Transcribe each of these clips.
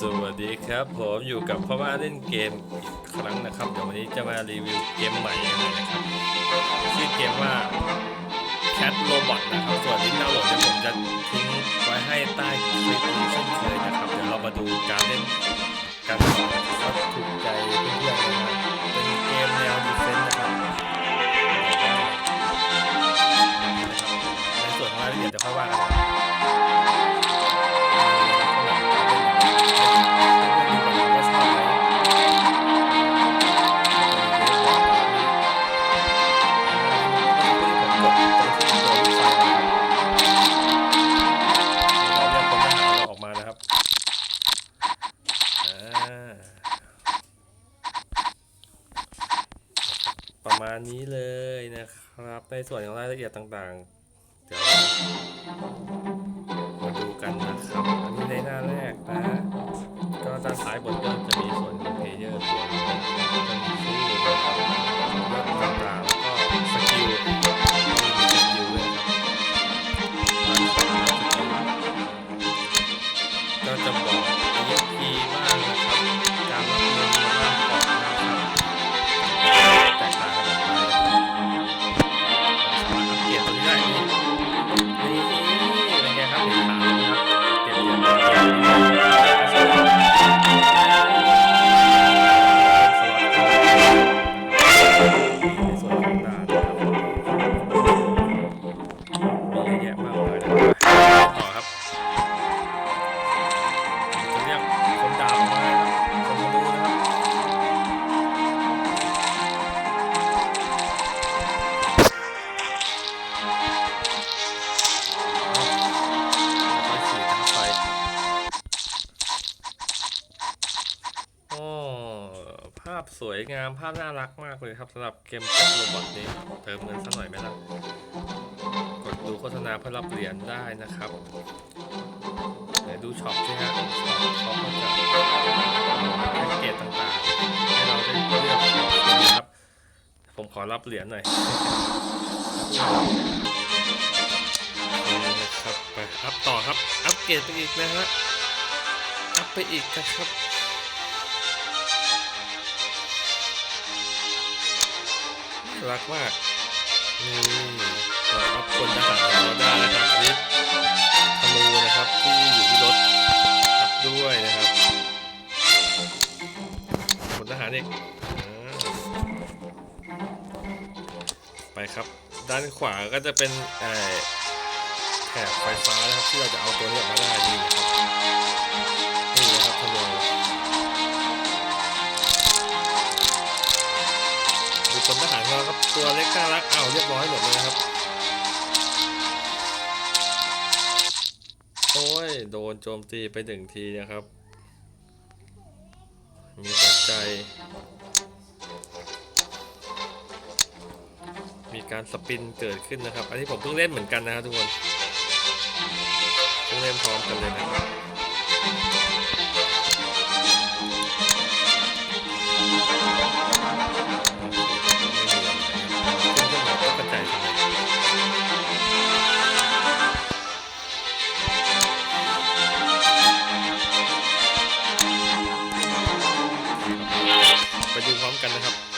สวัสดีครับ ผมอยู่กับพ่อบ้าเล่นเกมอีกครั้งนะครับ เดี๋ยววันนี้จะมารีวิวเกมใหม่กันเลยนะครับชื่อเกมว่า Cat Robot นะครับส่วนลิงก์ดาวน์โหลดเนี่ยผมจะทิ้งไว้ให้ใต้คลิปนี้เช่นเคยนะครับ เดี๋ยวเรามาดูการเล่นกันต่อว่าถูกใจเพื่อนๆนะครับเป็นเกมแนวดีเฟนส์นะครับในส่วนของรายละเอียดจะค่อยว่ากัน ในส่วนของรายละเอียดต่างๆ เดี๋ยวากเลยครับสำหรับเกมแคโรบอทนี้เติมเงินสักหน่อยไหมล่ะ กดดูโฆษณาเพื่อรับเหรียญได้นะครับไหนดูช็อปสิฮะช็อปเขาก็จะแพ็กเกจต่างๆ ให้เราได้เลือกนะครับ ผมขอรับเหรียญหน่อยนี่นะครับไปอัพต่อครับ อัพเกรดไปอีกนะฮะ อัพไปอีกนะครับ รักมากนี่เราอัพคนทหารของเราได้นะครับอันนี้ธนูนะครับที่อยู่ที่รถอัพด้วยนะครับผลทหารเอกไปครับ ด้านขวาก็จะเป็นเอ่อแถบไฟฟ้านะครับที่เราจะเอาตัวนี้ออกมาได้นี่นะครับ ตัวเล็กน่ารักเอาเรียบร้อยหมดเลยครับ โอ้ย โดนโจมตีไปหนึ่งทีนะครับ มีตกใจมีการสปินเกิดขึ้นนะครับ อันนี้ผมเพิ่งเล่นเหมือนกันนะครับทุกคน เพิ่งเล่นพร้อมกันเลยนะครับ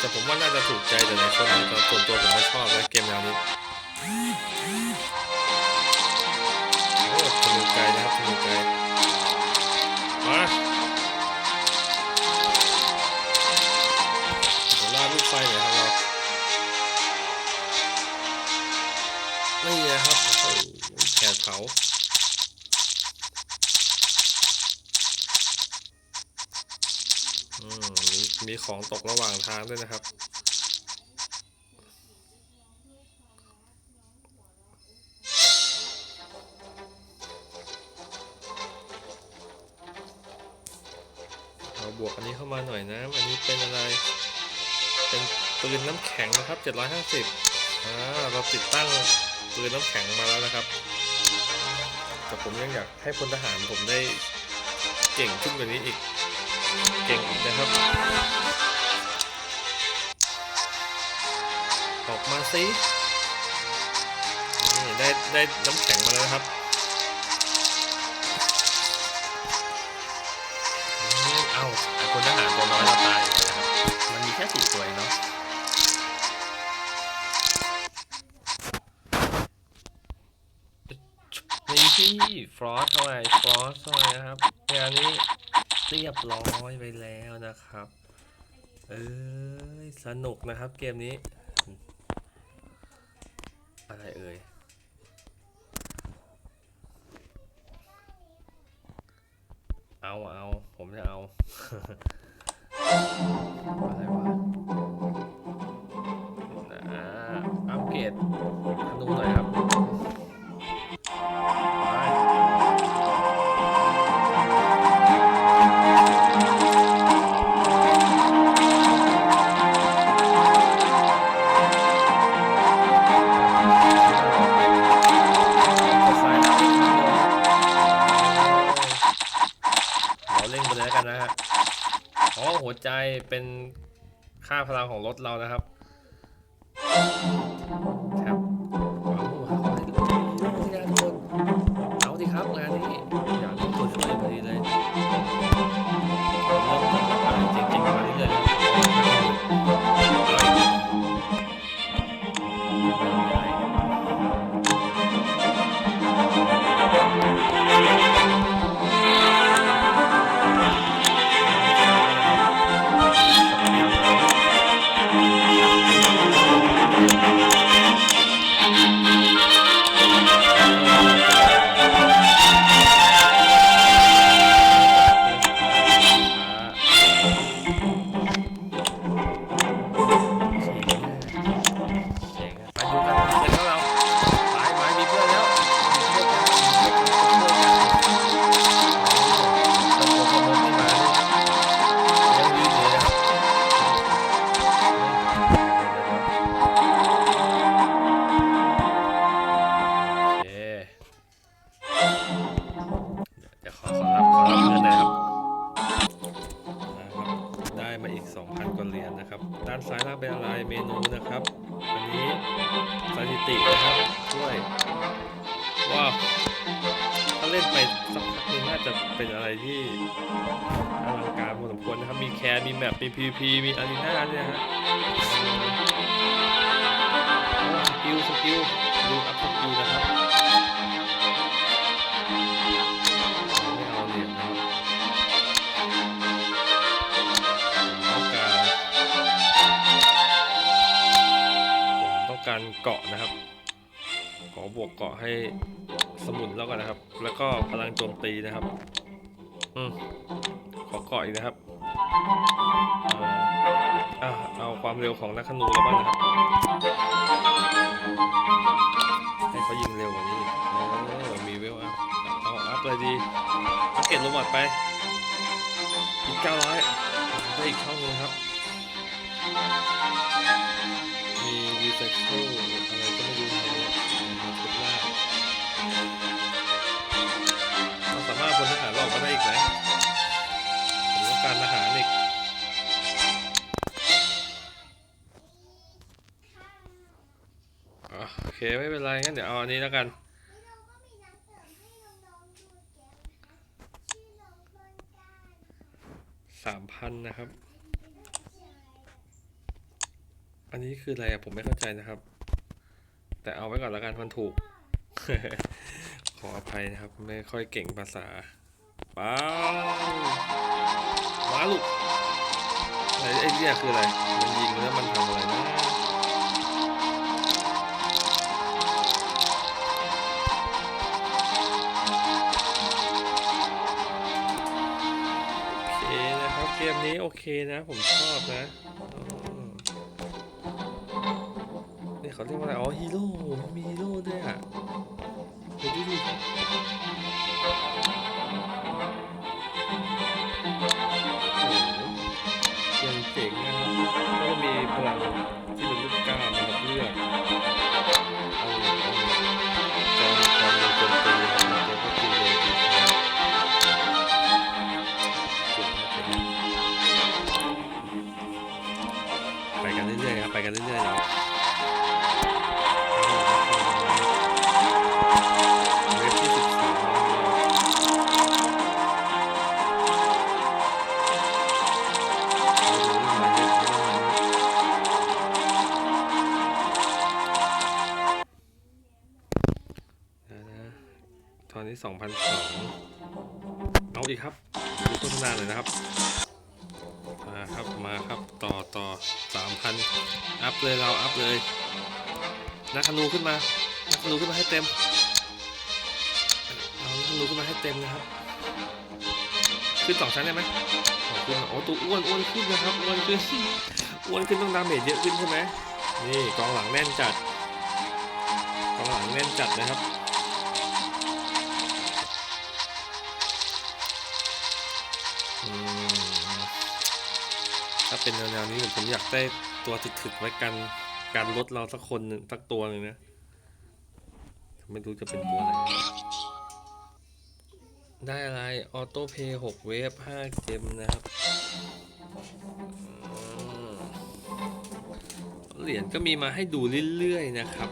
แต่ผมว่าน่าจะถูกใจแต่หลายคนนะครับส่วนตัวผมไม่ชอบนะเกมแนวนี้โอ้สนุกใจนะครับสนุกใจมาเดี๋ยวล่าลูกไฟหน่อยครับเรานี่นะครับโอ้แผดเผา มีของตกระหว่างทางด้วยนะครับ เราบวกอันนี้เข้ามาหน่อยนะ อันนี้เป็นอะไร เป็นปืนน้ำแข็งนะครับ 750อ่าเราติดตั้งปืนน้ำแข็งมาแล้วนะครับ แต่ผมยังอยากให้พลทหารผมได้เก่งขึ้นกว่านี้อีก เก่งอีกนะครับ ออกมาสินี่ได้ได้น้ำแข็งมาแล้วครับอ้าไอ้คนทหารตัวน้อยเราตายแล้วนะครับ มันมีแค่สี่ตัวเองเนาะนี่ที่ฟรอสเข้าไปฟรอสเข้าไปนะครับงานนี้ ยบร้อยไปแล้วนะครับ เอ้ย สนุกนะครับเกมนี้ อะไรเอ่ยเอาเอาผมจะเอา อะไรวะอ่าอัปเกรดดูหน่อยครับ เป็นค่าพลังของรถเรานะครับ ล่นไปสักพักนึงน่าจะเป็นอะไรที่อลังการพอสมควรนะครับ มีแคร์มีแมปมี PVP มีอารีนาเนี่ยฮะสกิลสกิลดูอัพสกิลนะครับไม่เอาเหรียญนะครับต้องการผมต้องการเกาะนะครับ ขอบวกเกาะให้ มุนแล้วกันนะครับ แล้วก็พลังโจมตีนะครับ อืมขอเกาะอีกนะครับอ่าเอาความเร็วของนักขนูแล้วบ้างนะครับ ให้เขายิงเร็วกว่านี้โอ้มีเวลอัพเอาอัพเลยดีอัพเกตโรบอทไปอีก900ได้อีกช่องหนึงครับ มีรีไซเคิล เราสามารถพลทหารเราอกมาได้อีกไหมผมต้องการทหารอีกโอเคไม่เป็นไรงั้นเดี๋ยวเอาอันนี้แล้วกันสามพันนะครับ อันนี้คืออะไรผมไม่เข้าใจนะครับ แต่เอาไว้ก่อนแล้วกันมันถูก ขออภัยนะครับ ไม่ค่อยเก่งภาษาป้ามาลูกไอ้ไอ้เนี่ยคืออะไร มันยิงแล้วมันทำอะไรนะโอเคนะครับเกมนี้โอเคนะ ผมชอบนะนี่เขาเรียกว่าอะไร อ๋อฮีโร่มีฮีโร่ด้วยอะ ดูดิ นี้สองพันสองเอาอีกครับดูโฆษณาหน่อยนะครับมาครับมาครับต่อต่อสามพันอัพเลยเราอัพเลยนักธนูขึ้นมานักธนูขึ้นมาให้เต็มเอานักธนูขึ้นมาให้เต็มนะครับขึ้นสองชั้นได้ไหมอ๋อขึ้นมาโอ้ตัวอ้วนอ้วนขึ้นนะครับอ้วนขึ้นอ้วนขึ้นต้องดาเมจเยอะขึ้นใช่ไหมนี่กองหลังแน่นจัดกองหลังแน่นจัดนะครับ เป็นแนวๆนี้ผมอยากได้ตัวถึกๆไว้กันการลดเราสักคนหนึ่งสักตัวหนึ่งนะ ไม่รู้จะเป็นตัวอะไร ได้อะไร ออโต้เพย์หกเวฟห้าเกมนะครับ เหรียญก็มีมาให้ดูเรื่อยๆนะครับ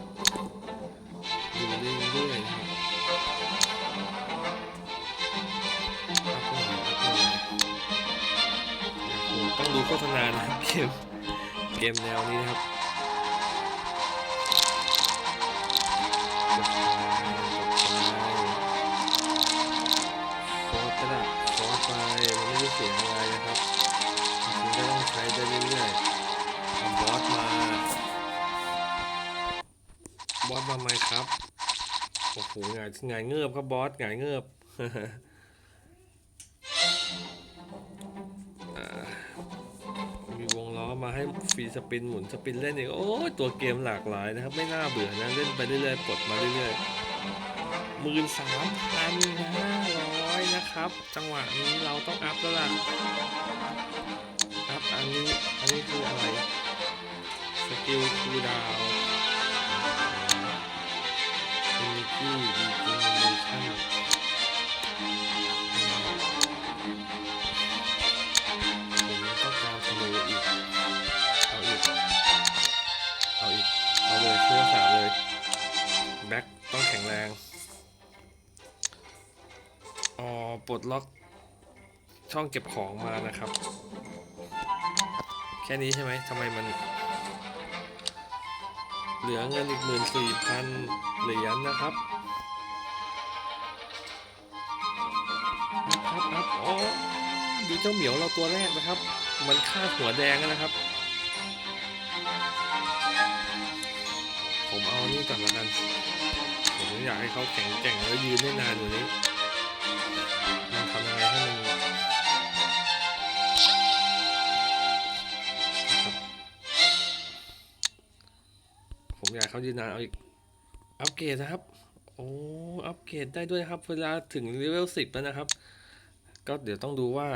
ดูเรื่อยๆนะครับ ต้องดูโฆษณานะครับเกมเกมแนวนี้นะครับกดไปกดไปโฟร์ก็ได้ฟร์ไปมันไม่ได้เสียอะไรนะครับจริงๆก็ต้องใช้ได้เรื่อยๆเอาบอสมาบอสมาไหมครับโอ้โหหงายหงายเงือบครับบอสหงายเงือบ มาให้ฟรีสปินหมุนสปินเล่นอีกโอ้ยตัวเกมหลากหลายนะครับ ไม่น่าเบื่อนะ เล่นไปเรื่อยๆปลดมาเรื่อยๆหมื่นสามพันห้าร้อยนะครับ จังหวะนี้เราต้องอัพแล้วล่ะอัพอันนี้อันนี้คืออะไรสกิลคูดาวอินิตี้ดีเจเนเรชั่น แรงอ๋อปลดล็อกช่องเก็บของมานะครับ แค่นี้ใช่ไหมทำไมมัน เหลือเงินอีกหมื่นสี่พันเหรียญนะครับอัพอัพอัพอ๋อดูเจ้าเหมียวเราตัวแรกนะครับ มันฆ่าหัวแดงนะครับ ผมเอานี่ก่อนละกัน ผมอยากให้เขาแข็งแกร่งแล้วยืนได้นานกว่านี้มันทำยังไงให้มันครับผมอยากให้เขายืนนานเอาอีก อัปเกรดนะครับ โอ้ อัปเกรดได้ด้วยนะครับ เวลาถึงเลเวลสิบแล้วนะครับ ก็เดี๋ยวต้องดูว่า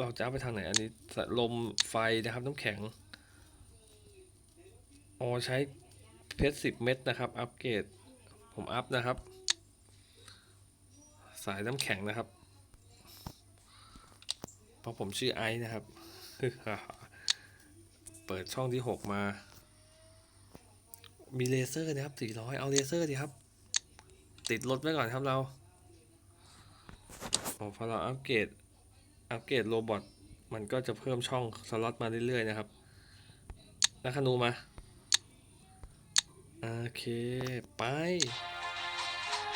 เราจะเอาไปทางไหน อันนี้ลมไฟนะครับน้ำแข็งอ๋อใช้เพชรสิบเม็ดนะครับ อัปเกรด ผมอัพนะครับ สายน้ำแข็งนะครับ เพราะผมชื่อไอซ์นะครับ เปิดช่องที่ 6 มา มีเลเซอร์นะครับ400เอาเลเซอร์ดีครับ ติดรถไว้ก่อนครับเราโอ้พอเราอัปเกรดอัปเกรดโรบอทมันก็จะเพิ่มช่องสล็อตมาเรื่อยๆนะครับนักขนูมา โอเค ไป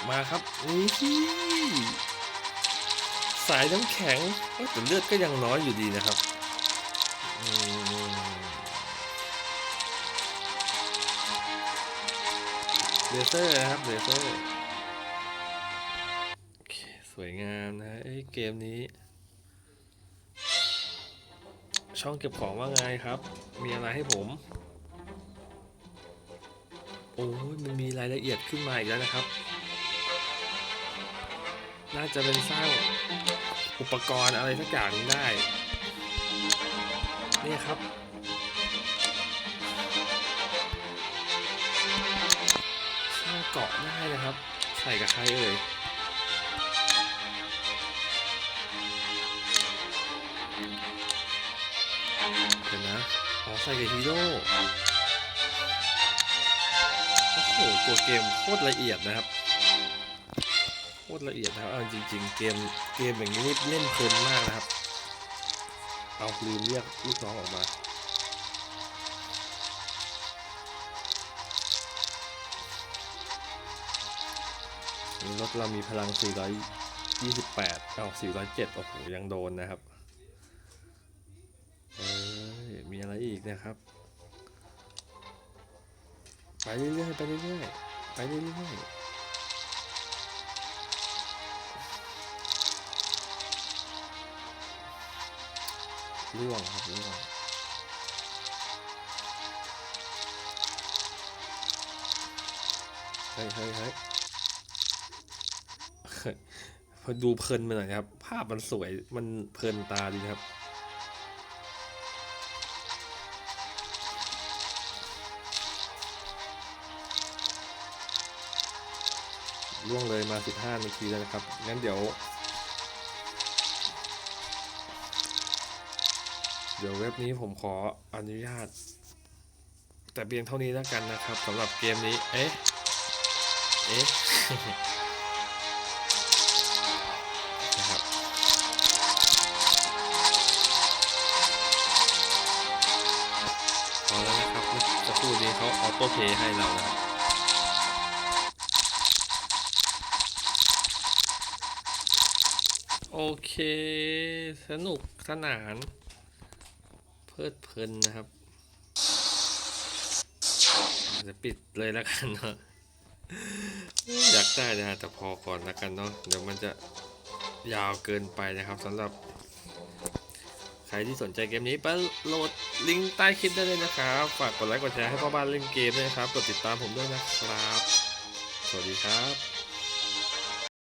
มาครับนี่สายน้ำแข็งเอ้ยแต่เลือดก็ยังน้อยอยู่ดีนะครับเลเซอร์นะครับเลเซอร์โอเคสวยงามนะเอ้เกมนี้ ช่องเก็บของว่าไงครับ มีอะไรให้ผม โอ้ยมันมีรายละเอียดขึ้นมาอีกแล้วนะครับ น่าจะเป็นสร้างอุปกรณ์อะไรสักอย่างได้นี่ครับ สร้างเกาะได้นะครับ ใส่กับใครเอ่ยเดี๋ยวนะ อ๋อ ใส่กับฮีโร่ โอ้โหตัวเกมโคตรละเอียดนะครับโคตรละเอียดนะครับเอาจริง ๆ เกมเกมอย่างนี้เล่นเพลินมากนะครับ เอาลืมเรียกลูกน้องออกมารถเรามีพลัง 428 เอา 407 โอ้โห ยังโดนนะครับ เอ้ยมีอะไรอีกนะครับ ไปเรื่อยๆไปเรื่อยๆไปเรื่อยๆล่วงครับล่วงเฮ้ยเฮ้ยเฮ้ยพอดูเพลินไปหน่อยครับ ภาพมันสวยมันเพลินตาดีครับ ล่วงเลยมา 15 นาทีแล้วนะครับ งั้นเดี๋ยว เดี๋ยวเว็บนี้ผมขออนุญาต แต่เพียงเท่านี้แล้วกันนะครับสำหรับเกมนี้ เอ๊ะ เอ๊ะนะครับพอแล้วนะครับสักครู่นี้เขาออโต้เพย์ให้เรานะครับ โอเค สนุกสนาน เพลิดเพลินนะครับ จะปิดเลยแล้วกันเนาะอยากได้นะแต่พอก่อนแล้วกันเนาะเดี๋ยวมันจะยาวเกินไปนะครับสำหรับ ใครที่สนใจเกมนี้ไปโหลดลิงก์ใต้คลิปได้เลยนะครับ ฝากกดไลค์กดแชร์ให้พ่อบ้านเล่นเกมด้วยนะครับ กดติดตามผมด้วยนะครับ สวัสดีครับ